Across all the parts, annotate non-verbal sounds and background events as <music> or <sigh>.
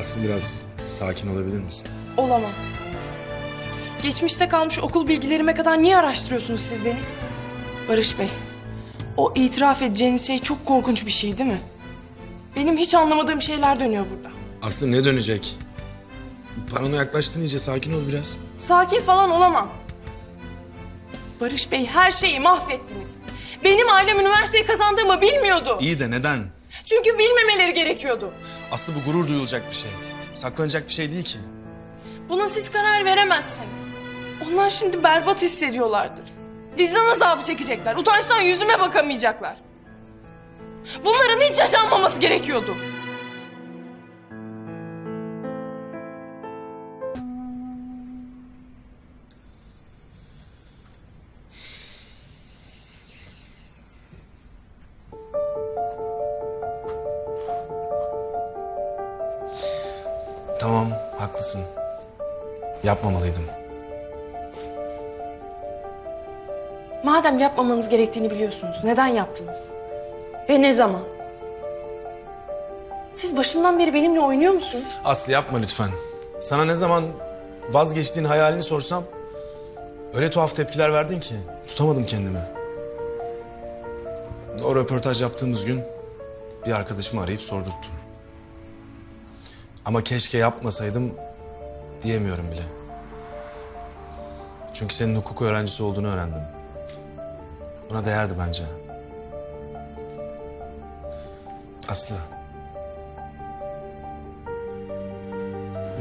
Aslı biraz sakin olabilir misin? Olamam. Geçmişte kalmış okul bilgilerime kadar niye araştırıyorsunuz siz beni? Barış Bey, o itiraf edeceğiniz şey çok korkunç bir şey değil mi? Benim hiç anlamadığım şeyler dönüyor burada. Aslı ne dönecek? Parana yaklaştın iyice sakin ol biraz. Sakin falan olamam. Barış Bey her şeyi mahvettiniz. Benim ailem üniversiteyi kazandığımı bilmiyordu. İyi de neden? Çünkü bilmemeleri gerekiyordu. Aslı bu gurur duyulacak bir şey. Saklanacak bir şey değil ki. Buna siz karar veremezsiniz. Onlar şimdi berbat hissediyorlardır. Vicdan azabı çekecekler. Utançtan yüzüme bakamayacaklar. Bunların hiç yaşanmaması gerekiyordu. Haklısın. Yapmamalıydım. Madem yapmamanız gerektiğini biliyorsunuz, neden yaptınız? Ve ne zaman? Siz başından beri benimle oynuyor musunuz? Aslı yapma lütfen. Sana ne zaman vazgeçtiğin hayalini sorsam... ...öyle tuhaf tepkiler verdin ki tutamadım kendimi. O röportaj yaptığımız gün bir arkadaşımı arayıp sordurttum. Ama keşke yapmasaydım diyemiyorum bile. Çünkü senin hukuk öğrencisi olduğunu öğrendim. Buna değerdi bence. Aslı.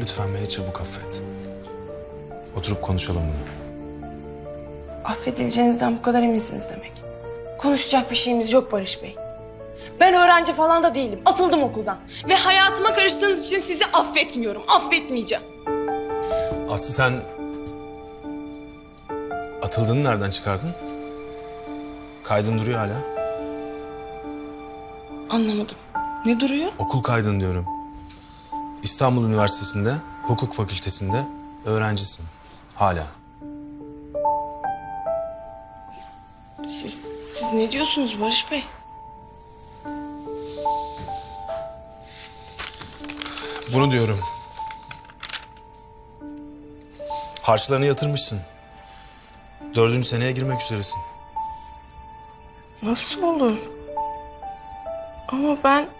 Lütfen beni çabuk affet. Oturup konuşalım bunu. Affedileceğinizden bu kadar eminsiniz demek. Konuşacak bir şeyimiz yok Barış Bey. Ben öğrenci falan da değilim. Atıldım okuldan. Ve hayatıma karıştığınız için sizi affetmiyorum. Affetmeyeceğim. Aslı sen... Atıldığını nereden çıkardın? Kaydın duruyor hala. Anlamadım. Ne duruyor? Okul kaydın diyorum. İstanbul Üniversitesi'nde, hukuk fakültesinde öğrencisin. Hala. Siz, siz ne diyorsunuz Barış Bey? Bunu diyorum. Harçlarını yatırmışsın. Dördüncü seneye girmek üzeresin. Nasıl olur? Ama ben...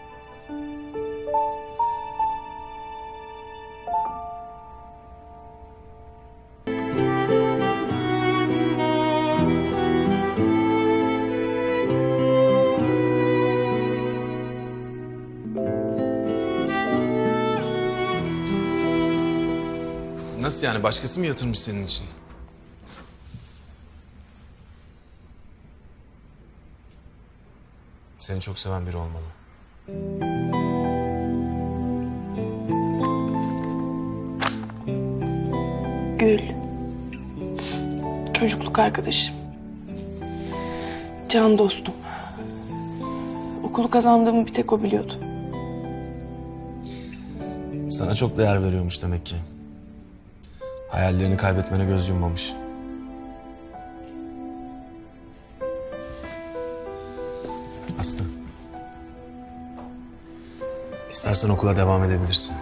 Nasıl yani? Başkası mı yatırmış senin için? Seni çok seven biri olmalı. Gül. Çocukluk arkadaşım. Can dostum. Okulu kazandığımı bir tek o biliyordu. Sana çok değer veriyormuş demek ki. Hayallerini kaybetmene göz yummamış. Aslı. İstersen okula devam edebilirsin.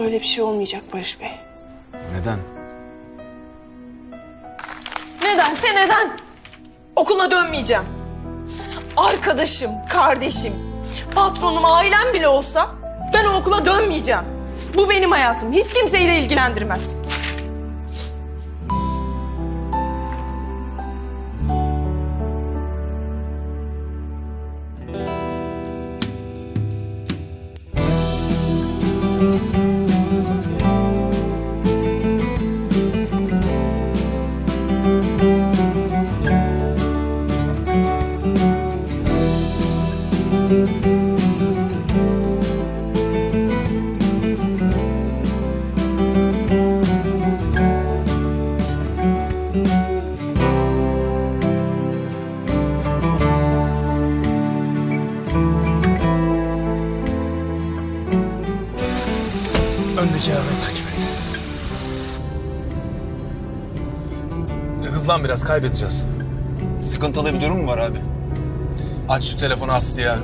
Öyle bir şey olmayacak Barış Bey. Neden? Nedense neden? Okula dönmeyeceğim. Arkadaşım, kardeşim, patronum, ailem bile olsa ben o okula dönmeyeceğim. Bu benim hayatım. Hiç kimseyi de ilgilendirmez. Hızlan biraz kaybedeceğiz. Sıkıntılı bir durum mu var abi? Aç şu telefonu Aslı'ya.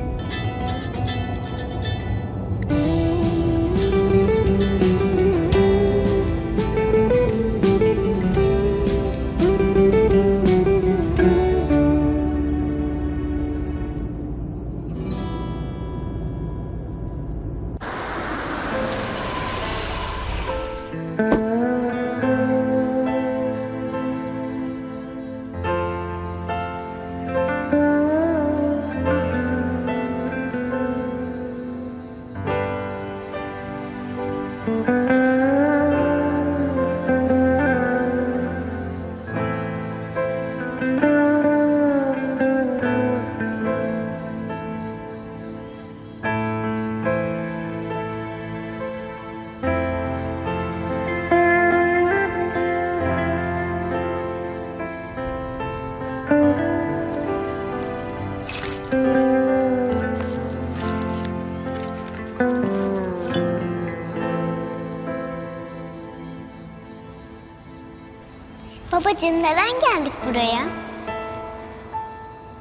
Babacığım neden geldik buraya?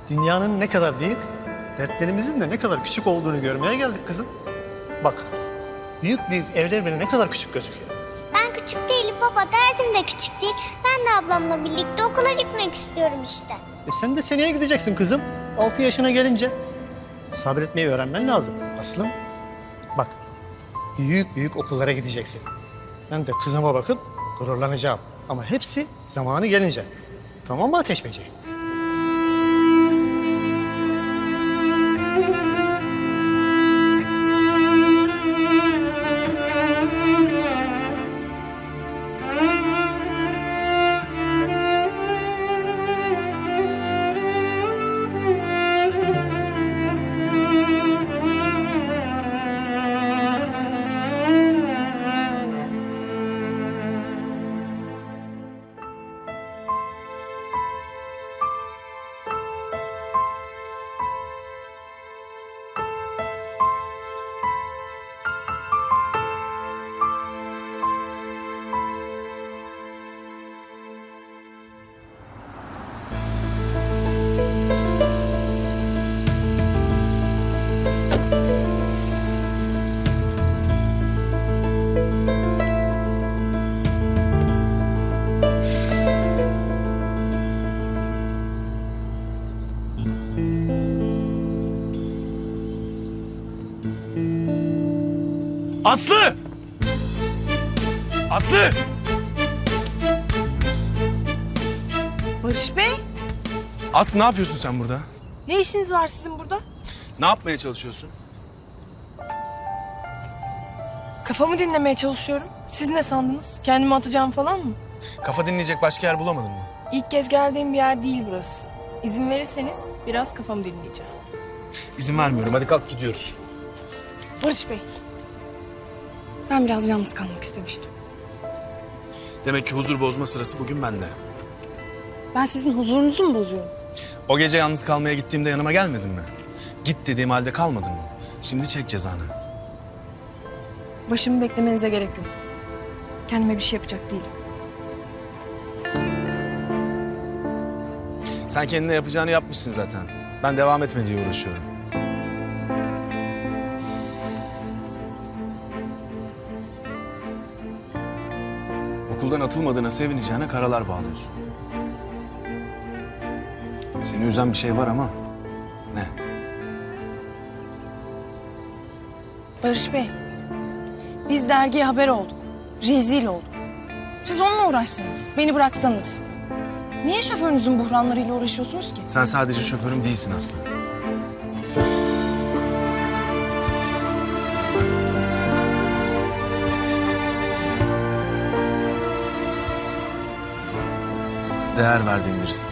Dünyanın ne kadar büyük, dertlerimizin de ne kadar küçük olduğunu görmeye geldik kızım. Bak, büyük büyük evler bile ne kadar küçük gözüküyor. Ben küçük değilim baba, derdim de küçük değil. Ben de ablamla birlikte okula gitmek istiyorum işte. E sen de seneye gideceksin kızım. Altı yaşına gelince. Sabretmeyi öğrenmen lazım. Aslım, bak, büyük büyük okullara gideceksin. Ben de kızıma bakıp gururlanacağım. Ama hepsi zamanı gelince. Tamam mı Ateş Böceği? Aslı! Aslı! Barış Bey, Aslı ne yapıyorsun sen burada? ne işiniz var sizin burada? Ne yapmaya çalışıyorsun? Kafamı dinlemeye çalışıyorum. Siz ne sandınız? Kendimi atacağım falan mı? Kafa dinleyecek başka yer bulamadın mı? İlk kez geldiğim bir yer değil burası. İzin verirseniz biraz kafamı dinleyeceğim. İzin vermiyorum. Hadi kalk gidiyoruz. Barış Bey, ben biraz yalnız kalmak istemiştim. Demek ki huzur bozma sırası bugün bende. Ben sizin huzurunuzu mu bozuyorum? O gece yalnız kalmaya gittiğimde yanıma gelmedin mi? Git dediğim halde kalmadın mı? Şimdi çek cezanı. Başımı beklemenize gerek yok. Kendime bir şey yapacak değilim. Sen kendine yapacağını yapmışsın zaten. Ben devam etme diye uğraşıyorum. Okuldan atılmadığına sevineceğine karalar bağlıyorsun. Seni üzen bir şey var ama ne? Barış Bey, biz dergiye haber olduk. Rezil olduk. Siz onunla uğraşsanız, beni bıraksanız. Niye şoförünüzün buhranlarıyla uğraşıyorsunuz ki? Sen sadece şoförüm değilsin Aslı. Değer verdiğim birisin.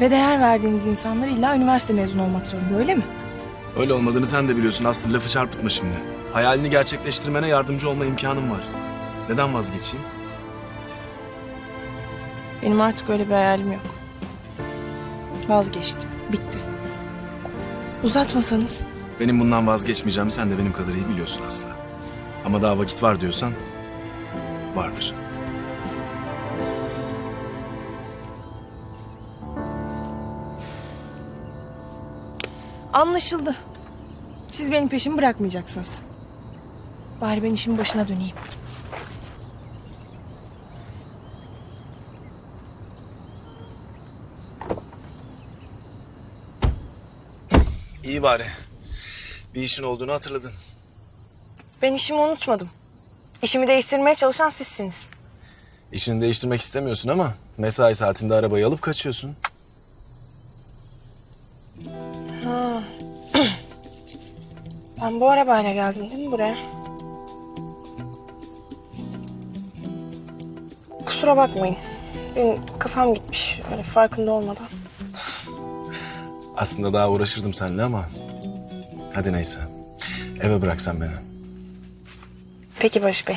Ve değer verdiğiniz insanlar illa üniversite mezunu olmak zorunda öyle mi? Öyle olmadığını sen de biliyorsun Aslı. Lafı çarpıtma şimdi. Hayalini gerçekleştirmene yardımcı olma imkanım var. Neden vazgeçeyim? Benim artık öyle bir hayalim yok. Vazgeçtim. Bitti. Uzatmasanız. Benim bundan vazgeçmeyeceğimi sen de benim kadar iyi biliyorsun Aslı. Ama daha vakit var diyorsan vardır. Anlaşıldı. Siz benim peşimi bırakmayacaksınız. Bari ben işimin başına döneyim. İyi bari. Bir işin olduğunu hatırladın. Ben işimi unutmadım. İşimi değiştirmeye çalışan sizsiniz. İşini değiştirmek istemiyorsun ama mesai saatinde arabayı alıp kaçıyorsun. <clears throat> Ben bu arabayla geldim değil mi buraya? Kusura bakmayın. Benim kafam gitmiş öyle farkında olmadan. Aslında daha uğraşırdım seninle ama... Hadi neyse. Eve bıraksan beni. Peki Barış Bey.